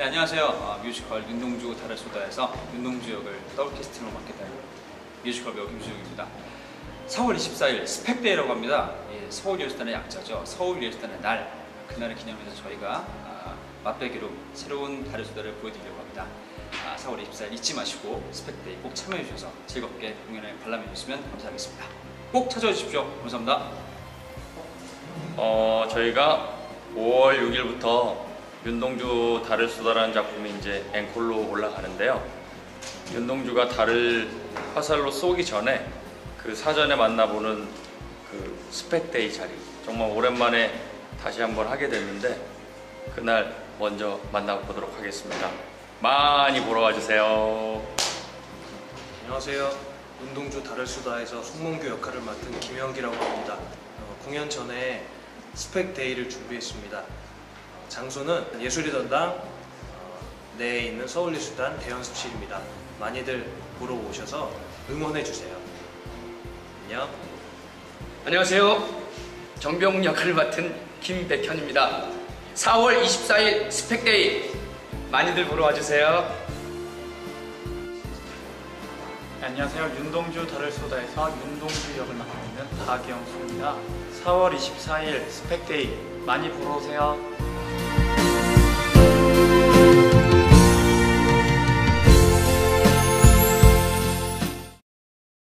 안녕하세요. 어, 뮤지컬 윤동주 달의 소다에서 윤동주 역을 더블 캐스팅으로 맡게 된 뮤지컬 배우 김수영입니다. 4월 24일 스펙데이라고 합니다. 예, 서울 예술단의 약자죠. 서울 예술단의 날. 그날을 기념해서 저희가 아, 맛배기로 새로운 달의 소다를 보여드리려고 합니다. 아, 4월 24일 잊지 마시고 스펙데이 꼭 참여해 주셔서 즐겁게 공연을 관람해 주시면 감사하겠습니다. 꼭 찾아와 주십시오. 감사합니다. 어, 저희가 5월 6일부터 윤동주 달을 쏟아라는 작품이 이제 앵콜로 올라가는데요. 윤동주가 달을 화살로 쏘기 전에 그 사전에 만나보는 그 스펙데이 자리 정말 오랜만에 다시 한번 하게 됐는데 그날 먼저 만나보도록 하겠습니다. 많이 보러 와주세요. 안녕하세요. 운동주 달을 수다에서 송몽규 역할을 맡은 김영기라고 합니다. 어, 공연 전에 스펙 데이를 준비했습니다. 어, 장소는 예술의 전당 어, 내에 있는 서울예술단 대연습실입니다. 많이들 보러 오셔서 응원해 주세요. 안녕. 안녕하세요. 정병 역할을 맡은 김백현입니다. 4월 24일 스펙데이 많이들 보러 와주세요. 안녕하세요. 윤동주 달을 쏟아에서 윤동주 역을 맡고 있는 박영수입니다. 4월 24일 스펙데이 많이 보러 오세요.